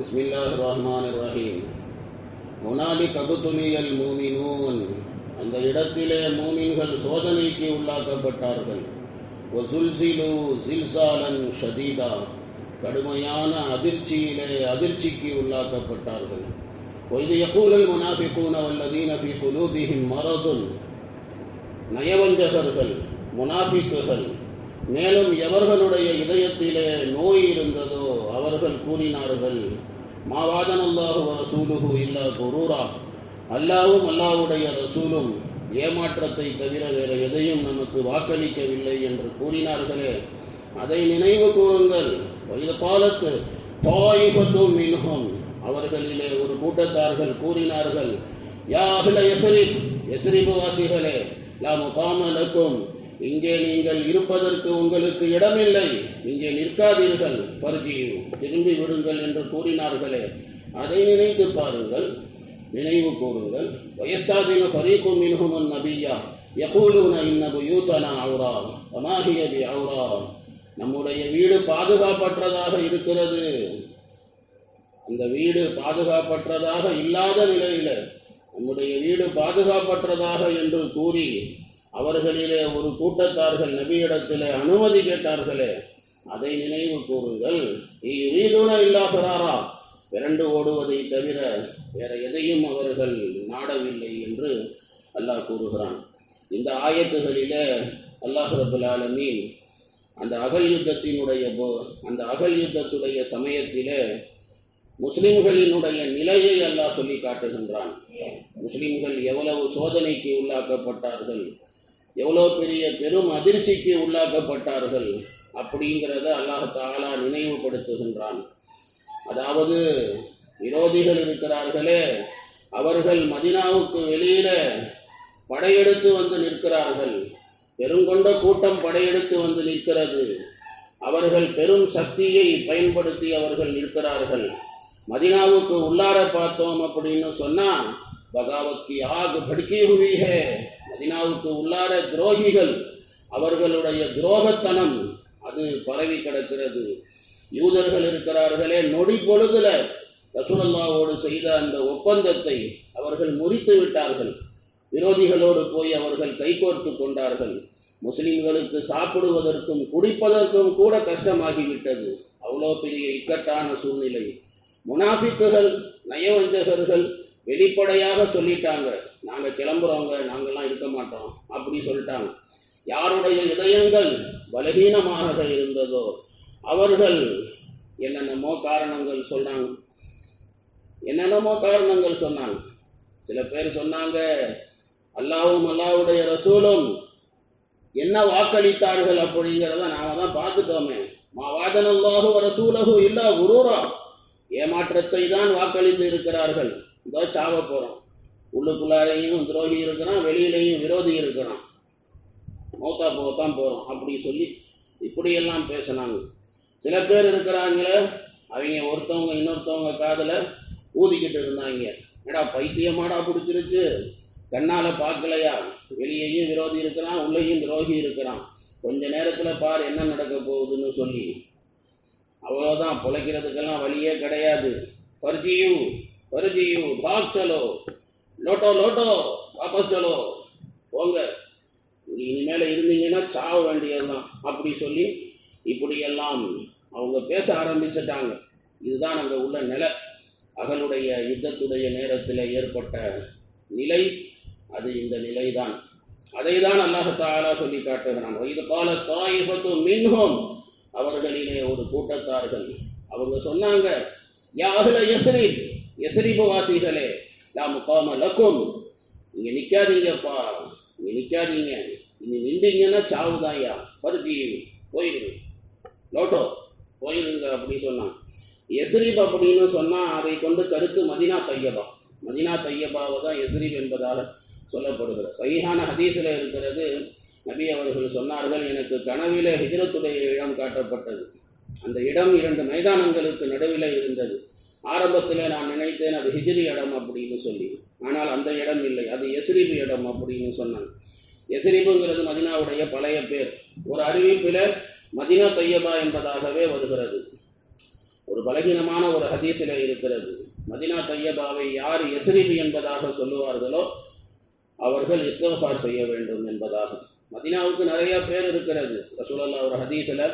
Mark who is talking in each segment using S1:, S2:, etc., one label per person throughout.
S1: بسم الله الرحمن الرحيم هنالك ابتلي المؤمنون அந்த இடத்திலே மூமின்கள் சோதனைக்கு உள்ளாக்கப்பட்டார்கள் வசுல்சிலு சில்சாலன் ஷதீதா கடுமையான அதிர்ச்சியிலே அதிர்ச்சிக்கு உள்ளாக்கப்பட்டார்கள் وإذ يقول المنافقون والذين في قلوبهم مرض நயவஞ்சகர்கள் முனாஃபிக்குகள் மேலும் எவர்களுடைய இதயத்திலே நோய் இருந்ததோ அவர்கள் கூறினார்கள். மாவாதன் ரசூலுகு ரசூலுஹு இல்லா குரூரா. அல்லாவும் அல்லாவுடைய ரசூலும் ஏமாற்றத்தை தவிர வேறு எதையும் நமக்கு வாக்களிக்கவில்லை என்று கூறினார்களே. அதை நினைவு கூறுங்கள். வயது காலத்து தாயிபத்தும் மின்ஹும். அவர்களிலே ஒரு கூட்டத்தார்கள் கூறினார்கள். யா அகில எசரிப் எசரிப்பு வாசிகளே லா முகாமலக்கும் இங்கே நீங்கள் இருப்பதற்கு உங்களுக்கு இடமில்லை. இங்கே நிற்காதீர்கள். பர்ஜியு திரும்பி விடுங்கள் என்று கூறினார்களே. அதை நினைத்து பாருங்கள். நினைவு கூறுங்கள். வயஸ்தாதீன ஃபரீக்கும் மின்ஹுமன் நபியா. யகூலுன இன்ன புயூத்தனா அவுரா வமாஹியபி அவுரா நம்முடைய வீடு பாதுகாப்பற்றதாக இருக்கிறது. அந்த வீடு பாதுகாப்பற்றதாக இல்லாத நிலையில் நம்முடைய வீடு பாதுகாப்பற்றதாக என்று கூறி அவர்களிலே ஒரு கூட்டத்தார்கள் நபியிடத்திலே அனுமதி கேட்டார்களே அதை நினைவு கூறுங்கள். வீதுன இல்லா ஃபராரா. விரண்டு ஓடுவதை தவிர வேற எதையும் அவர்கள் நாடவில்லை என்று அல்லாஹ் கூறுகிறான். இந்த ஆயத்துகளிலே அல்லாஹ் ரபுல் ஆலமீன் அந்த அகல் யுத்தத்தினுடைய போ அந்த அகல் யுத்தத்துடைய சமயத்திலே முஸ்லிம்களினுடைய நிலையை அல்லாஹ் சொல்லி காட்டுகின்றான். முஸ்லிம்கள் எவ்வளவு சோதனைக்கு உள்ளாக்கப்பட்டார்கள் எவ்வளோ பெரிய பெரும் அதிர்ச்சிக்கு உள்ளாக்கப்பட்டார்கள் அப்படிங்கிறத அல்லாஹாலா நினைவுபடுத்துகின்றான். அதாவது விரோதிகள் இருக்கிறார்களே அவர்கள் மதினாவுக்கு வெளியில படையெடுத்து வந்து நிற்கிறார்கள். பெருங்கொண்ட கூட்டம் படையெடுத்து வந்து நிற்கிறது. அவர்கள் பெரும் சக்தியை பயன்படுத்தி அவர்கள் நிற்கிறார்கள். மதினாவுக்கு உள்ளார பார்த்தோம் அப்படின்னு சொன்னால் பகாவத் கி ஆக் படுக்கி மதினாவுக்கு உள்ளார துரோகிகள் அவர்களுடைய துரோகத்தனம் அது பரவி கிடக்கிறது. யூதர்கள் இருக்கிறார்களே நொடி பொழுதுல ரசூலல்லாவோடு செய்த அந்த ஒப்பந்தத்தை அவர்கள் முறித்து விட்டார்கள். விரோதிகளோடு போய் அவர்கள் கைகோர்த்து கொண்டார்கள். முஸ்லிம்களுக்கு சாப்பிடுவதற்கும் குடிப்பதற்கும் கூட கஷ்டமாகிவிட்டது. அவ்வளோ பெரிய இக்கட்டான சூழ்நிலை. முனாஃபிக்குகள் நயவஞ்சகர்கள் வெளிப்படையாக சொல்லிட்டாங்க. நாங்கள் கிளம்புறவங்க நாங்கள்லாம் இருக்க மாட்டோம் அப்படி சொல்லிட்டாங்க. யாருடைய இதயங்கள் பலகீனமாக இருந்ததோ அவர்கள் என்னென்னமோ காரணங்கள் சொன்னாங்க. என்னென்னமோ காரணங்கள் சொன்னாங்க. சில பேர் சொன்னாங்க அல்லாவும் அல்லாவுடைய ரசூலும் என்ன வாக்களித்தார்கள்? அப்படிங்கிறத நாம தான் பார்த்துட்டோமே. மாவாதனல்லாஹு ரசூலகு இல்லா உரூரா ஏமாற்றத்தை தான் வாக்களித்து இருக்கிறார்கள். இதோ சாவ போகிறோம் உள்ளுக்குள்ளாரையும் துரோகி இருக்கிறான் வெளியிலையும் விரோதி இருக்கிறான் மௌத்தா போகத்தான் போகிறோம் அப்படி சொல்லி இப்படியெல்லாம் பேசினாங்க. சில பேர் இருக்கிறாங்களே அவங்க ஒருத்தவங்க இன்னொருத்தவங்க காதில் ஊதிக்கிட்டு இருந்தாங்க. ஏடா பைத்தியமாடா பிடிச்சிருச்சு? கண்ணால் பார்க்கலையா? வெளியேயும் விரோதி இருக்கிறான் உள்ளேயும் துரோகி இருக்கிறான். கொஞ்ச நேரத்தில் பார் என்ன நடக்க போகுதுன்னு சொல்லி. அவ்வளோதான் பிழைக்கிறதுக்கெல்லாம் வழியே கிடையாது. ஃபர்ஜியூ. ஃபர்ஜியூ பாக் சலோ லோட்டோ லோட்டோ வாபஸ் சலோ போங்க. இனிமேல் இருந்தீங்கன்னா சாவ வேண்டியதுதான். அப்படி சொல்லி இப்படியெல்லாம் அவங்க பேச ஆரம்பிச்சிட்டாங்க. இதுதான் அங்கே உள்ள நிலை. அகலுடைய யுத்தத்துடைய நேரத்தில் ஏற்பட்ட நிலை அது இந்த நிலைதான். அதை தான் அல்லாஹாலா சொல்லி காட்டுகிறான். இது கால தாயிஃபத்து மின்ஹோம். அவர்களிலே ஒரு கூட்டத்தார்கள். அவங்க சொன்னாங்க யாகுல எஸ்ரீப் எஸ்ரீபு வாசிகளே லா காம லக்கும். நீங்கள் நிற்காதீங்கப்பா நீங்கள் நிற்காதீங்க இனி நின்றீங்கன்னா சாவுதான்யா. பருத்தி போயிருங்க லோட்டோ போயிருங்க அப்படின்னு சொன்னான். எஸ்ரீப் அப்படின்னு சொன்னால் அதை கொண்டு கருத்து மதினா தையபா. மதினா தையபாவை தான் எஸ்ரீப் என்பதால் சொல்லப்படுகிறது. சரியான ஹதீஸில் இருக்கிறது நபி அவர்கள் சொன்னார்கள் எனக்கு கனவிலே ஹிஜரத்துடைய இடம் காட்டப்பட்டது. அந்த இடம் இரண்டு மைதானங்களுக்கு நடுவில் இருந்தது. ஆரம்பத்தில் நான் நினைத்தேன் அது ஹிஜ்ரி இடம் அப்படின்னு சொல்லி. ஆனால் அந்த இடம் இல்லை. அது எஸ்ரிபு இடம் அப்படின்னு சொன்னாங்க. எஸ்ரிபுங்கிறது மதினாவுடைய பழைய பேர். ஒரு அறிவிப்பில் மதினா தையபா என்பதாகவே வருகிறது. ஒரு பலகீனமான ஒரு ஹதீஸில் இருக்கிறது. மதினா தையபாவை யார் எஸ்ரிபி என்பதாக சொல்லுவார்களோ அவர்கள் இஸ்தஃபார் செய்ய வேண்டும் என்பதாக. மதினாவுக்கு நிறைய பேர் இருக்கிறது. ரசூலல்லா ஒரு ஹதீஸில்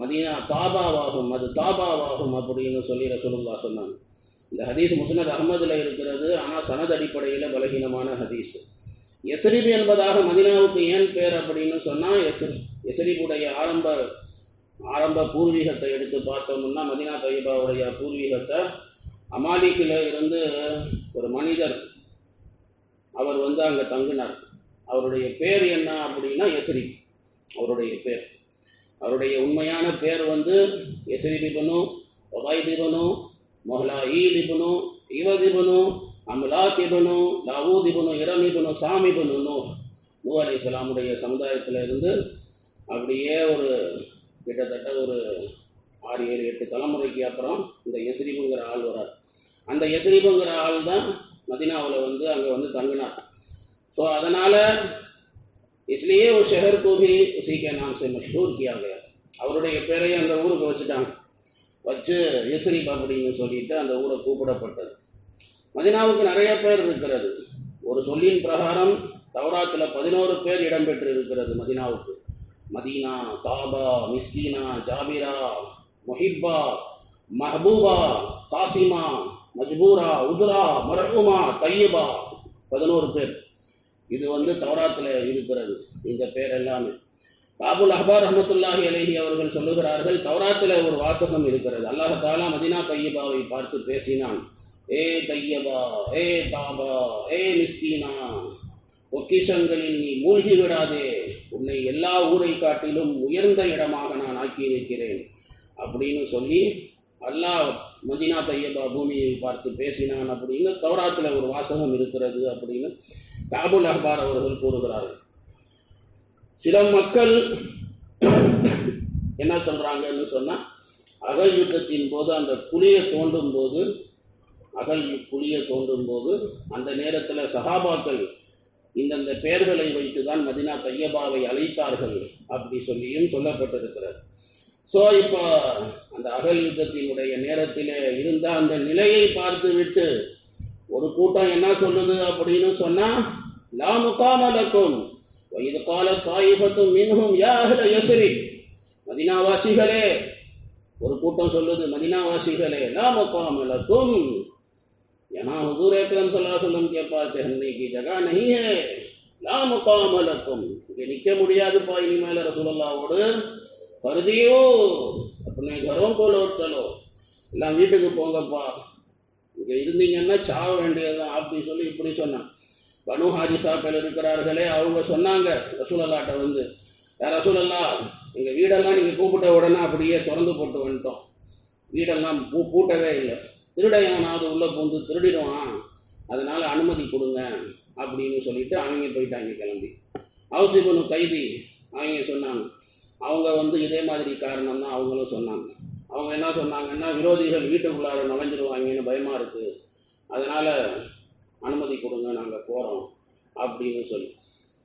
S1: மதீனா தாபாவாகும் அது தாபாவாகும் அப்படின்னு சொல்லி ரசூலுல்லா சொன்னாங்க. இந்த ஹதீஸ் முஸ்னத் அகமதில் இருக்கிறது ஆனால் சனத் அடிப்படையில் பலகீனமான ஹதீஸ். எசரிபு என்பதாக மதினாவுக்கு ஏன் பேர் அப்படின்னு சொன்னால் எஸ் எசரிபுடைய ஆரம்ப ஆரம்ப பூர்வீகத்தை எடுத்து பார்த்தோம்னா மதினா தயபாவுடைய பூர்வீகத்தை அமாலிக்கில் இருந்து ஒரு மனிதர் அவர் வந்து அங்கே தங்கினார். அவருடைய பேர் என்ன அப்படின்னா எசரி அவருடைய பேர். அவருடைய உண்மையான பேர் வந்து எஸ்ரி திபனு ஒபாய்திபனு மொஹலா ஈதிபனு இவதிபனு அம்லாத்திபனு லாவூதிபனு இரமிபனு சாமிபனு நூ நூ அலி இஸ்லாமுடைய சமுதாயத்தில் இருந்து அப்படியே ஒரு கிட்டத்தட்ட ஒரு ஆறு ஏழு எட்டு தலைமுறைக்கு அப்புறம் இந்த எஸ்ரிபுங்கிற ஆள் வரார். அந்த எஸ்ரிபுங்கிற ஆள் தான் மதினாவில் வந்து அங்கே வந்து தங்கினார். ஸோ அதனால் इसलिए वो शहर को भी उसी के नाम से मशहूर किया गया அவருடைய பேரையும் அந்த ஊருக்கு வச்சுட்டாங்க வச்சு யஸ்ரீப் அப்படின்னு சொல்லிட்டு அந்த ஊரை கூப்பிடப்பட்டது மதினாவுக்கு நிறைய பேர் இருக்கிறது ஒரு சொல்லின் பிரகாரம் தவராத்தில் பதினோரு பேர் இடம்பெற்று இருக்கிறது மதினாவுக்கு மதீனா தாபா மிஸ்கீனா ஜாபிரா முஹிப்பா மஹபூபா காசிமா மஜ்பூரா உதுரா மரகுமா தையபா பதினோரு பேர் இது வந்து தௌராத்தில் இருக்கிறது. இந்த பேர் எல்லாமே பாபுல் அஹ்பார் அஹமத்துல்லாஹி அலஹி அவர்கள் சொல்லுகிறார்கள் தௌராத்தில் ஒரு வாசகம் இருக்கிறது. அல்லாஹ் தாலா மதினா தையபாவை பார்த்து பேசினான். ஏ தையபா ஏ தாபா ஏ மிஸ்கீனா பொக்கிஷங்களில் நீ மூழ்கி விடாதே. உன்னை எல்லா ஊரை காட்டிலும் உயர்ந்த இடமாக நான் ஆக்கி இருக்கிறேன் அப்படின்னு சொல்லி அல்லாஹ் மதினா தையபா பூமியை பார்த்து பேசினான் அப்படின்னு தௌராத்தில் ஒரு வாசகம் இருக்கிறது அப்படின்னு காபுல் அஹ்பார் அவர்கள் கூறுகிறார்கள். சில மக்கள் என்ன சொல்கிறாங்கன்னு சொன்னால் அகல் யுத்தத்தின் போது அந்த குழியை தோண்டும் போது அகல் குழியை தோண்டும் போது அந்த நேரத்தில் சகாபாக்கள் இந்தந்த பெயர்களை வைத்து தான் மதினா தையபாவை அழைத்தார்கள் அப்படி சொல்லியும் சொல்லப்பட்டிருக்கிறார் ஸோ இப்போ அந்த அகல் யுத்தத்தினுடைய நேரத்தில் இருந்த அந்த நிலையை பார்த்து விட்டு ஒரு கூட்டம் என்ன சொல்லுது அப்படின்னு சொன்னால் لا مقام لكم. وإذ قالت طائفة منهم يا أهل يثرب மதினாவாசிகளே ஒரு கூட்டம் சொல்லுது மதினாவாசிகளே லா இருக்கும் ஏன்னா ஹுசூர் ஏக்கரம் சொல்லா சொல்லும் கேட்பார் இன்னைக்கு ஜகா நஹி ஹே. இருக்கும் இங்கே நிற்க முடியாதுப்பா இனிமேல ரசூலல்லாவோடு. கருதியோ அப்படி கரம் போல ஒருத்தலோ. எல்லாம் வீட்டுக்கு போங்கப்பா. இங்கே இருந்தீங்கன்னா சாக வேண்டியதுதான் அப்படின்னு சொல்லி இப்படி சொன்னான். பனு ஹாரிசாக்கள் இருக்கிறார்களே அவங்க சொன்னாங்க ரசூலல்லாட்ட வந்து ரசூலல்லா எங்கள் வீடெல்லாம் நீங்கள் கூப்பிட்ட உடனே அப்படியே திறந்து போட்டு வந்துட்டோம். வீடெல்லாம் பூ பூட்டவே இல்லை. திருடையானாவது உள்ளே பூந்து திருடிடுவான். அதனால் அனுமதி கொடுங்க அப்படின்னு சொல்லிட்டு அவங்க போயிட்டாங்க கிளம்பி. ஹவுசிபனு கைதி அவங்க சொன்னாங்க. அவங்க வந்து இதே மாதிரி காரணம் தான் அவங்களும் சொன்னாங்க. அவங்க என்ன சொன்னாங்கன்னா விரோதிகள் வீட்டுக்குள்ளார நுழைஞ்சிருவாங்கன்னு பயமாக இருக்குது அதனால் அனுமதி கொடுங்க நாங்கள் போகிறோம் அப்படின்னு சொல்லி.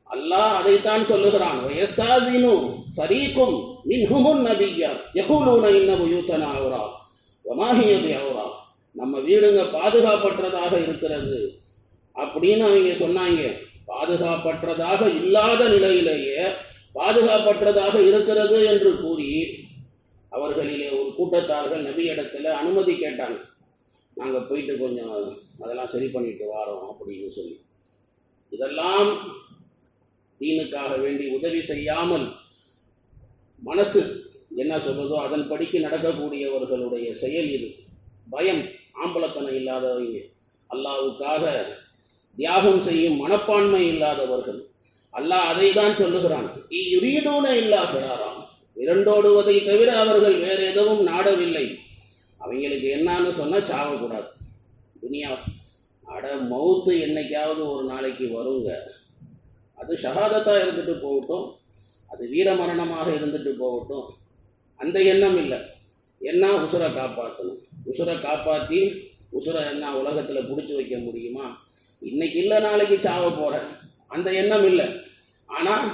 S1: அல்லாஹ் அதைத்தான் சொல்லுகிறான். வயஸ்தாதீனு ஃபரீக்கும் மின்ஹுமுன் நபியா. யகூலூன இன்ன புயூத்தனா அவரா. வமாஹியபி அவரா. நம்ம வீடுங்க பாதுகாப்பற்றதாக இருக்கிறது அப்படின்னு அவங்க சொன்னாங்க. பாதுகாப்பற்றதாக இல்லாத நிலையிலேயே பாதுகாப்பற்றதாக இருக்கிறது என்று கூறி அவர்களிலே ஒரு கூட்டத்தார்கள் நபியிடத்தில் அனுமதி கேட்டாங்க. நாங்கள் போயிட்டு கொஞ்சம் அதெல்லாம் சரி பண்ணிட்டு வாரோம் அப்படின்னு சொல்லி. இதெல்லாம் தீனுக்காக வேண்டி உதவி செய்யாமல் மனசு என்ன சொல்வதோ அதன் படிக்கு நடக்கக்கூடியவர்களுடைய செயல் இது. பயம் ஆம்பளத்தனம் இல்லாதவங்க. அல்லாவுக்காக தியாகம் செய்யும் மனப்பான்மை இல்லாதவர்கள். அல்லாஹ் அதை தான் சொல்லுகிறான் யுரீதூன இல்லா சிறாராம் இரண்டோடுவதை தவிர அவர்கள் வேற எதுவும் நாடவில்லை. அவங்களுக்கு என்னன்னு சொன்னால் சாகக்கூடாது. துனியா அட மவுத்து என்னைக்காவது ஒரு நாளைக்கு வருங்க. அது ஷஹாதத்தாக இருந்துட்டு போகட்டும் அது வீர மரணமாக இருந்துட்டு போகட்டும். அந்த எண்ணம் இல்லை. என்ன உசுரை காப்பாற்றணும் உசுரை காப்பாற்றி உசுரை என்ன உலகத்தில் பிடிச்சி வைக்க முடியுமா? இன்னைக்கு இல்லை நாளைக்கு சாவ போகிறேன் அந்த எண்ணம் இல்லை. ஆனால்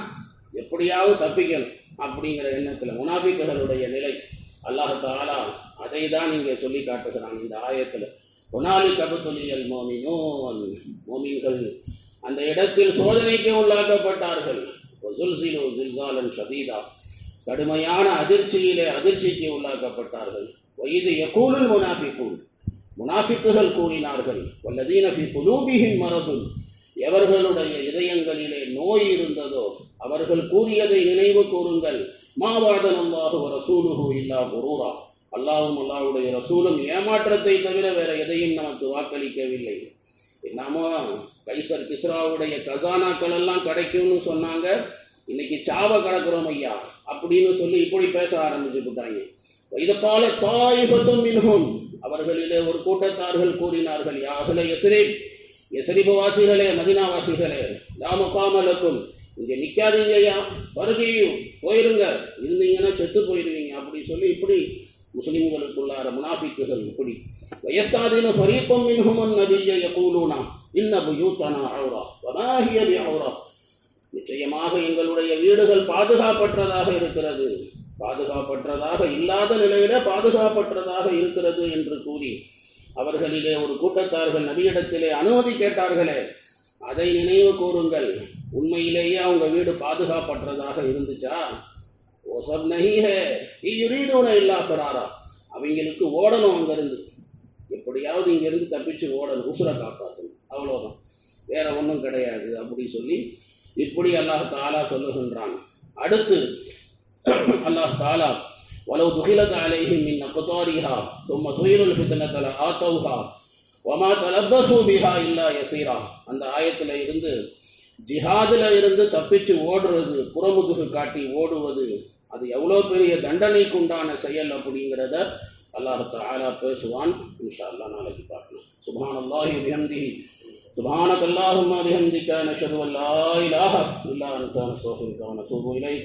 S1: எப்படியாவது தப்பிக்கணும் அப்படிங்கிற எண்ணத்தில் முனாஃபிக்குகளுடைய நிலை அல்லாஹ் தாலா அதை தான் இங்கே சொல்லி காட்டுகிறான் இந்த ஆயத்தில். ஒனாலி கபுத்தொலியல் மோமினோன். மோமின்கள் அந்த இடத்தில் சோதனைக்கு உள்ளாக்கப்பட்டார்கள். ஜில்சாலன் ஷதீதா. கடுமையான அதிர்ச்சியிலே அதிர்ச்சிக்கு உள்ளாக்கப்பட்டார்கள். வயது யகூலுல் முனாஃபிகூன். முனாஃபிக்குகள் கூறினார்கள் வல்லதீனஃபி ஃபி குலூபிஹிம் எவர்களுடைய இதயங்களிலே நோய் இருந்ததோ அவர்கள் கூறியதை நினைவு கூறுங்கள். மாவாதன் அல்லாஹு ரசூலுஹு இல்லா குரூரா. அல்லாஹும் அல்லாவுடைய ரசூலும் ஏமாற்றத்தை தவிர வேற எதையும் நமக்கு வாக்களிக்கவில்லை. என்னமோ கைசர் கிஸ்ராவுடைய கசானாக்கள் எல்லாம் கிடைக்கும்னு சொன்னாங்க. இன்னைக்கு சாவ கடக்கிறோம் ஐயா. அப்படின்னு சொல்லி இப்படி பேச ஆரம்பிச்சு விட்டாங்க. வைதக்கால தாயிபத்தும் மின்ஹும். அவர்களிலே ஒரு கூட்டத்தார்கள் கூறினார்கள் யாகல எசரிப் எசரிபு வாசிகளே மதினாவாசிகளே யாமுகாமலுக்கும் இங்கே நிற்காதீங்க ஐயா வருகையும் போயிருங்க. இருந்தீங்கன்னா செத்து போயிருவீங்க. அப்படி சொல்லி இப்படி முஸ்லிம்களுக்குள்ளார முனாஃபிக்குகள் இப்படி. வயஸ்தாதீன ஃபரீக்கம் மின்ஹுமன் நபிய யகூலூனா இன்ன புயூத்தனா அவுரா வனாஹிய பி அவுரா. நிச்சயமாக எங்களுடைய வீடுகள் பாதுகாப்பற்றதாக இருக்கிறது. பாதுகாப்பற்றதாக இல்லாத நிலையில பாதுகாப்பற்றதாக இருக்கிறது என்று கூறி அவர்களிலே ஒரு கூட்டத்தார்கள் நபியிடத்திலே அனுமதி கேட்டார்களே. அதை நினைவு கூறுங்கள். உண்மையிலேயே அவங்க வீடு பாதுகாப்பற்றதாக இருந்துச்சா? ஓ சப் நகிஹே யுரீதுன இல்லா ஃபராரா. அவங்களுக்கு ஓடணும் அங்கேருந்து. எப்படியாவது இங்கேருந்து தப்பிச்சு ஓடணும் உசுரை காப்பாற்றணும். அவ்வளோதான் வேற ஒன்றும் கிடையாது அப்படி சொல்லி இப்படி அல்லாஹ் தாலா சொல்லுகின்றான். அடுத்து அல்லாஹ் தாலா வலவு துகிலத் அலேஹி மின் அக்கத்தாரிஹா சும்ம சுயிலுல் ஃபித்னத்தில் ஆத்தவுஹா وما تلبسوا بها إلا يسيرا அந்த ஆயத்தில் இருந்து ஜிஹாதில் இருந்து தப்பிச்சு ஓடுறது புறமுதுகு காட்டி ஓடுவது அது எவ்வளோ பெரிய தண்டனைக்கு உண்டான செயல் அப்படிங்கிறத அல்லாஹ் தாலா பேசுவான் இன்ஷா அல்லா நாளைக்கு பார்க்கலாம் சுபான் அல்லாஹி பிஹம்திஹி سبحانك اللهم بحمدك نشهد ان لا اله الا انت نستغفرك ونتوب اليك